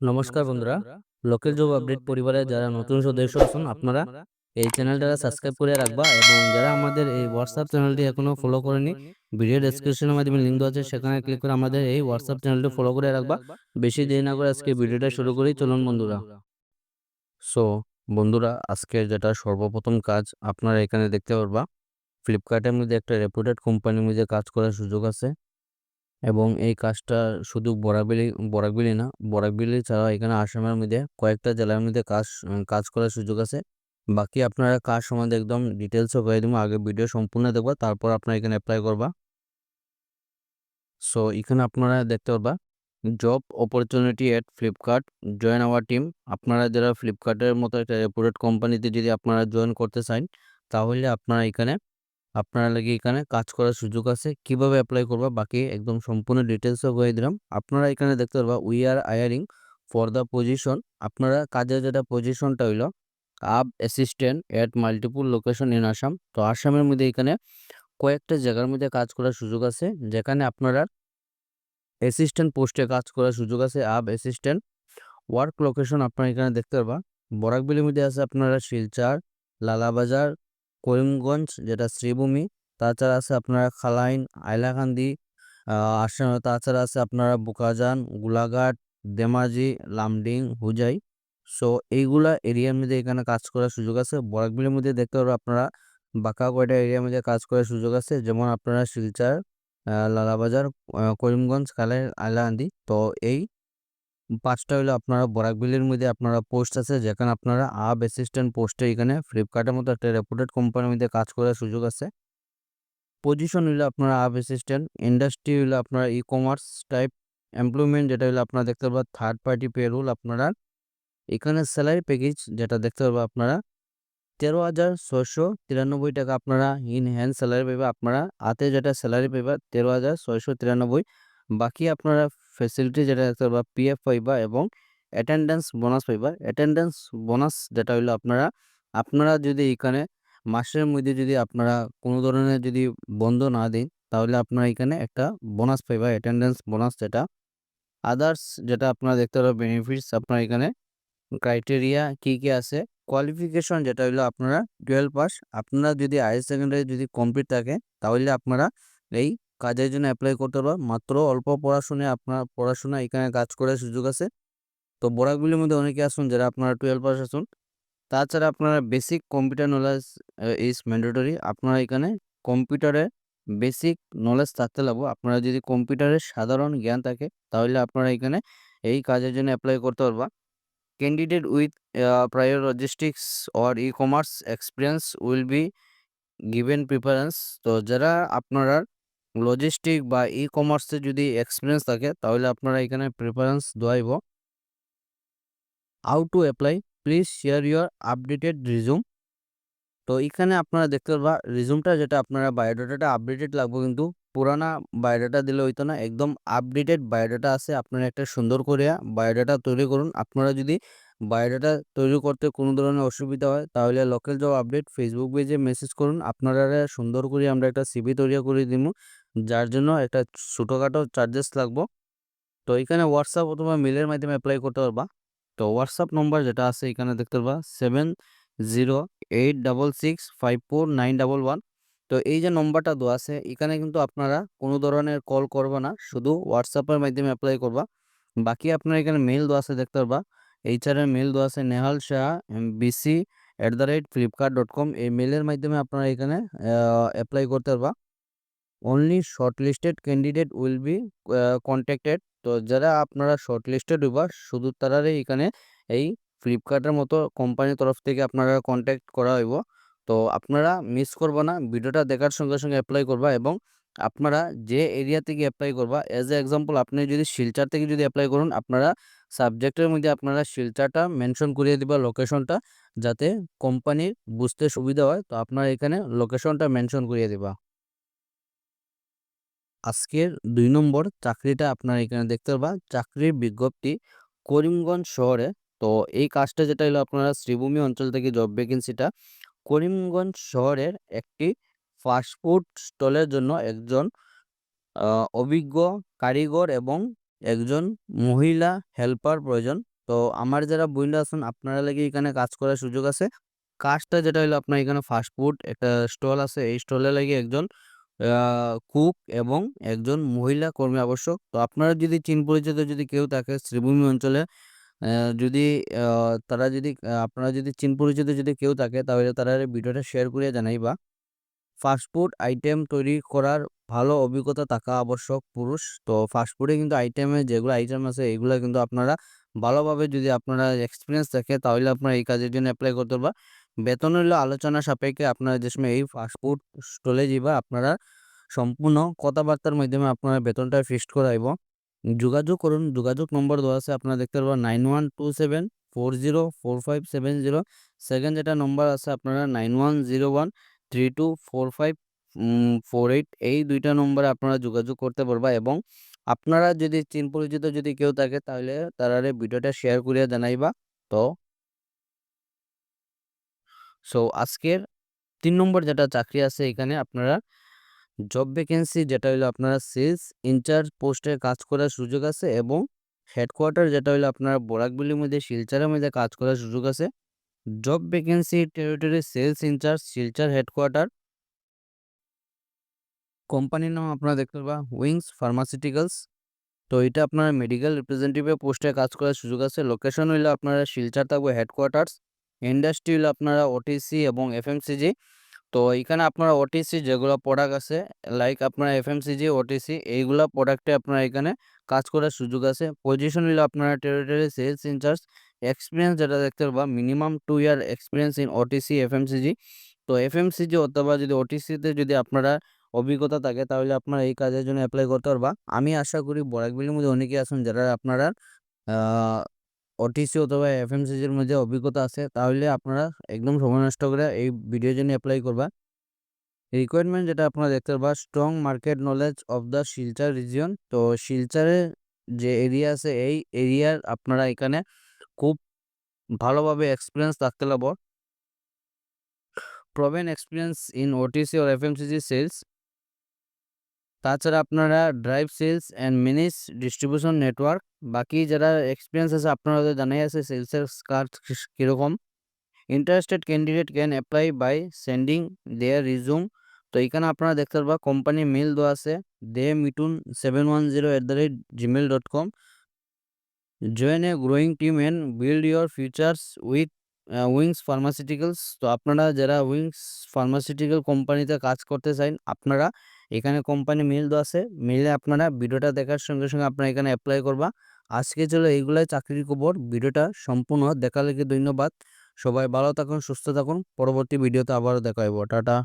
নমস্কার বন্ধুরা। Local job update পরিবারে যারা নতুন সদস্য আছেন আপনারা এই চ্যানেলটা সাবস্ক্রাইব করে রাখবা এবং যারা আমাদের এই হোয়াটসঅ্যাপ চ্যানেলটি এখনও ফলো করেনি ভিডিও ডেসক্রিপশনের মাধ্যমে লিঙ্ক দেওয়া আছে সেখানে ক্লিক করে আমাদের এই হোয়াটসঅ্যাপ চ্যানেলটি ফলো করে রাখবা। বেশি দেরি না করে আজকে ভিডিওটা শুরু করি চলুন বন্ধুরা। সো বন্ধুরা আজকে যেটা সর্বপ্রথম কাজ আপনারা এখানে দেখতে পারবা ফ্লিপকার্টের মধ্যে একটা রেপুটেড কোম্পানির মধ্যে কাজ করার সুযোগ আছে। এবং এই কাজটা শুধু বরাকবিলি বরাকবিলি না বরাকবিলি ছাড়া এখানে আসামের মধ্যে কয়েকটা জেলার মধ্যে কাজ কাজ করার সুযোগ আছে। বাকি আপনারা কাজ সম্বন্ধে একদম ডিটেলসও করে দেবো, আগে ভিডিও সম্পূর্ণ দেখবা, তারপর আপনারা এখানে অ্যাপ্লাই করবা। সো এখানে আপনারা দেখতে পারবা job opportunity at Flipkart join our team আপনারা যারা ফ্লিপকার্টের মতো একটা রেপুটেড কোম্পানিতে যদি আপনারা জয়েন করতে চান, তাহলে আপনারা এখানে আপনারা লাগে এখানে কাজ করার সুযোগ আছে। কীভাবে অ্যাপ্লাই করবা? বাকি একদম সম্পূর্ণ ডিটেলসও করে দিলাম। আপনারা এখানে দেখতে পারবা we are hiring for the position আপনারা কাজের যেটা পজিশনটা হইল hub assistant at multiple location in Assam তো আসামের মধ্যে এখানে কয়েকটা জায়গার মধ্যে কাজ করার সুযোগ আছে। যেখানে আপনারা অ্যাসিস্ট্যান্ট পোস্টে কাজ করার সুযোগ আছে আব অ্যাসিস্ট্যান্ট ওয়ার্ক লোকেশন আপনারা এখানে দেখতে পারবা। বরাকবিলির মধ্যে আছে আপনারা শিলচার, লালাবাজার করিমগঞ্জ, যেটা শ্রীভূমি, তাছাড়া আছে আপনারা খালাইন আইলাকান্দি আসা তাছাড়া আছে আপনারা বোকাজান, গোলাঘাট দেমাজি লামডিং, হুজাই। সো, এইগুলা এরিয়ার মধ্যে এখানে কাজ করার সুযোগ আছে। বরাকবিলের মধ্যে দেখতে পারব আপনারা বাঁকা কয়টা এরিয়ার মধ্যে কাজ করার সুযোগ আছে। যেমন আপনারা শিলচার লালাবাজার করিমগঞ্জ কালাই আইলাকান্দি তো এই পাঁচটা হলো আপনারা বরাকবিলের মধ্যে আপনারা পোস্ট আছে, যেখানে আপনারা আব অ্যাসিস্ট্যান্ট পোস্টে এখানে ফ্লিপকার্টের মতো একটা রেপুটেড কোম্পানির মধ্যে কাজ করার সুযোগ আছে। পজিশন হইল আপনারা আব অ্যাসিস্ট্যান্ট ইন্ডাস্ট্রি হইল আপনারা ই কমার্স টাইপ এমপ্লয়মেন্ট যেটা হলো আপনারা দেখতে পারবেন থার্ড পার্টি পেরোল আপনারা। এখানে স্যালারি প্যাকেজ যেটা দেখতে পারবেন আপনারা, তেরো হাজার ছয়শো তিরানব্বই টাকা আপনারা ইন হ্যান্ড স্যালারি পাইবা, আপনারা হাতে যেটা স্যালারি পাইবা তেরো হাজার ছয়শো তিরানব্বই। বাকি আপনারা ফেসিলিটি যেটা দেখতে পারবা পিএফ পাইবা এবং অ্যাটেন্ডেন্স বোনাস পাইবা অ্যাটেন্ডেন্স বোনাস যেটা হইল আপনারা আপনারা যদি এখানে মাসের মধ্যে যদি আপনারা কোনো ধরনের যদি বন্ধ না দিন, তাহলে আপনারা এখানে একটা বোনাস পাইবা অ্যাটেন্ডেন্স বোনাস যেটা আদার্স যেটা আপনারা দেখতে পারবেন বেনিফিটস আপনার এখানে ক্রাইটেরিয়া কি কি আছে কোয়ালিফিকেশন যেটা হইল আপনারা টুয়েলভ পাস আপনারা যদি হায়ার সেকেন্ডারি যদি কমপ্লিট থাকে, তাহলে আপনারা এই কাজের জন্য অ্যাপ্লাই করতে পারবেন মাত্র অল্প পড়াশোনায় আপনার পড়াশোনা এখানে কাজ করার সুযোগ আছে। তো বরাকগুলির মধ্যে অনেকে আসুন যারা আপনারা টুয়েলভ পাস আসুন তাছাড়া আপনারা basic computer knowledge is mandatory আপনারা এখানে কম্পিউটারে বেসিক নলেজ থাকতে লাগবো। আপনারা যদি কম্পিউটারের সাধারণ জ্ঞান থাকে, তাহলে আপনারা এখানে এই কাজের জন্য অ্যাপ্লাই করতে পারবা। Candidate with prior logistics or e commerce experience will be given preference তো যারা আপনারা লজিস্টিক বা ই কমার্সে যদি এক্সপিরিয়েন্স থাকে, তাহলে আপনারা এখানে preference দেওয়াইব। How to apply please share your updated resume তো এখানে আপনারা দেখতে পারবা রিজুমটা যেটা আপনারা বায়োডাটাটা আপডেটেড লাগবে কিন্তু পুরানা বায়োডাটা দিলে হইতো না, একদম আপডেটেড বায়োডাটা আছে, আপনারা একটা সুন্দর করে বায়োডাটা তৈরি করুন। আপনারা যদি বায়োডাটা তৈরি করতে কোনো ধরনের অসুবিধা হয়, তাহলে লোকাল জব আপডেট ফেসবুক পেজে মেসেজ করুন, আপনারা সুন্দর করে আমরা একটা সিভি তৈরি করে দিব। যার জন্য একটা ছোটোখাটো চার্জেস লাগবো। তো এখানে হোয়াটসঅ্যাপ অথবা মেলের মাধ্যমে অ্যাপ্লাই করতে পারবা। তো হোয়াটসঅ্যাপ নম্বর যেটা আছে এখানে দেখতে পারবা seven zero eight double six five four nine double one তো এই যে নম্বরটা দেওয়া আছে, এখানে কিন্তু আপনারা কোনো ধরনের কল করবে না, শুধু হোয়াটসঅ্যাপের মাধ্যমে অ্যাপ্লাই করবা। বাকি আপনারা এখানে মেল দেওয়া আছে, দেখতে পারবা। এইচআরের মেল দেওয়া আছে, Nehal Shah BC at the rate Flipkart dot com এই মেলের মাধ্যমে আপনারা এখানে অ্যাপ্লাই করতে পারবা। Only shortlisted candidate will be contacted তো যারা আপনারা শর্ট লিস্টেড হইবা শুধু তারারই এখানে এই ফ্লিপকার্টের মতো কোম্পানির তরফ থেকে আপনারা কন্ট্যাক্ট করা হইব। তো আপনারা মিস করবা না, ভিডিওটা দেখার সঙ্গে সঙ্গে অ্যাপ্লাই করবা এবং আপনারা যে এরিয়া থেকে অ্যাপ্লাই করবা অ্যাজ এ এক্সাম্পল আপনি যদি শিলচার থেকে যদি অ্যাপ্লাই করুন, আপনারা সাবজেক্টের মধ্যে আপনারা শিলচারটা মেনশন করিয়ে দিবা লোকেশনটা যাতে কোম্পানির বুঝতে সুবিধা হয়। তো আপনারা এখানে লোকেশনটা মেনশন করিয়ে দিবা। আজকের দুই নম্বর চাকরিটা আপনারা এখানে দেখতে পারবা চাকরির বিজ্ঞপ্তি করিমগঞ্জ শহরে তো এই কাজটা যেটা হলো আপনারা শ্রীভূমি অঞ্চল থেকে জব ভ্যাকেন্সিটা করিমগঞ্জ শহরের একটি ফাস্টফুড স্টলের জন্য একজন অভিজ্ঞ কারিগর এবং একজন মহিলা হেল্পার প্রয়োজন তো আমার যারা বইন্ডা আছেন, আপনারা লাগি এখানে কাজ করার সুযোগ আছে। কাজটা যেটা হইল আপনার এখানে ফাস্ট ফুড একটা স্টল আছে। এই স্টলে লাগি একজন কুক এবং একজন মহিলা কর্মী আবশ্যক। তো আপনারা যদি চিন পরিচিত যদি কেউ থাকে শ্রীভূমি অঞ্চলে যদি তারা যদি আপনারা যদি চিন পরিচিত যদি কেউ থাকে, তাহলে তারারে ভিডিওটা শেয়ার করিয়া জানাইবা। ফাস্টফুড আইটেম তৈরি করার ভালো অভিজ্ঞতা থাকা আবশ্যক পুরুষ। তো ফাস্টফুডে কিন্তু আইটেমে যেগুলো আইটেম আছে, এগুলা কিন্তু আপনারা ভালোভাবে যদি আপনারা এক্সপিরিয়েন্স থাকে তাহলে আপনারা এই কাজের জন্য অ্যাপ্লাই করতে পারবা। বেতন হইল আলোচনা সাপেক্ষে আপনারা যে সময় এই ফাস্টফুড স্টলে যাইবা, আপনারা সম্পূর্ণ কথাবার্তার মাধ্যমে আপনারা বেতনটা ফিক্সড করা হইব। যোগাযোগ করুন। যোগাযোগ নম্বর দেওয়া আছে, আপনারা দেখতে পারবেন 9127404570 সেকেন্ড যেটা নম্বর আছে, আপনারা nine one zero one three two four five four eight এই দুইটা নম্বরে আপনারা যোগাযোগ করতে পারবা এবং আপনারা যদি চিন পরিচিত যদি কেউ থাকে, তাহলে তারারে ভিডিওটা শেয়ার করিয়া জানাইবা। তো সো আজকের তিন নম্বর যেটা চাকরি আছে এখানে আপনারা জব ভ্যাকেন্সি যেটা হইল আপনারা সেলস ইনচার্জ পোস্টে কাজ করার সুযোগ আছে এবং হেডকোয়ার্টার যেটা হইল আপনারা বরাকবিলির মধ্যে, শিলচারের মধ্যে কাজ করার সুযোগ আছে। Job vacancy territory sales incharge Silchar headquarter. কোম্পানির নাম আপনারা দেখতে পারবা উইংস ফার্মাসিউটিক্যালস। তো এটা আপনারা মেডিকেল রিপ্রেজেন্টেটিভ পোস্টে কাজ করার সুযোগ আছে। লোকেশন হইল আপনারা শিলচার থাকবে হেডকোয়ার্টার্স। ইন্ডাস্ট্রি হইল আপনারা ওটিসি এবং এফএমসিজি। তো এইখানে আপনারা ওটিসি যেগুলো প্রোডাক্ট আছে লাইক আপনারা এফএমসিজি, ওটিসি এইগুলা প্রোডাক্টে আপনারা এখানে কাজ করার সুযোগ আছে। পজিশন হইল আপনারা টেরিটরি সেলস ইনচার্জ। এক্সপিরিয়েন্স যেটা দেখতে পারবা minimum two year experience in OTC, FMCG. তো এফএমসিজি অথবা যদি ওটিসিতে যদি আপনারা অভিজ্ঞতা থাকে তাহলে আপনারা এই কাজের জন্য অ্যাপ্লাই করতে পারবা। আমি আশা করি বরাকবিলির মধ্যে অনেকেই আছেন যারা আপনারা ওটিসি অথবা এফএমসিজির মধ্যে অভিজ্ঞতা আছে, তাহলে আপনারা একদম সময় নষ্ট করে এই ভিডিওর জন্য অ্যাপ্লাই করবা। রিকোয়ারমেন্ট যেটা আপনারা দেখতে পারবা strong market knowledge of the Silchar region. তো শিলচরের যে এরিয়া আছে, এই এরিয়ার আপনারা এখানে খুব ভালোভাবে এক্সপিরিয়েন্স থাকতে লাগবো। Proven experience in OTC or FMCG sales. তাছাড়া আপনারা drive sales and manage distribution network. বাকি যারা এক্সপিরিয়েন্স আছে আপনারা তো জানাই আছে সেলসের কাজ কীরকম interested candidate can apply by sending their resume তো এখানে আপনারা দেখতে পারবা কোম্পানি মেইল দেওয়া আছে demitun710@gmail.com join a growing team and build your futures with Wings pharmaceuticals. তো আপনারা যারা উইংস ফার্মাসিউটিক্যাল কোম্পানিতে কাজ করতে চান, আপনারা এখানে কোম্পানি মিল তো আছে। মিলে আপনারা ভিডিওটা দেখার সঙ্গে, সঙ্গে আপনারা এখানে অ্যাপ্লাই করবা। আজকে ছিল এইগুলাই চাকরির খবর। ভিডিওটা সম্পূর্ণ দেখার কি ধন্যবাদ। সবাই ভালো থাকুন, সুস্থ থাকুন। পরবর্তী ভিডিওতে আবারও দেখা হইব। টাটা।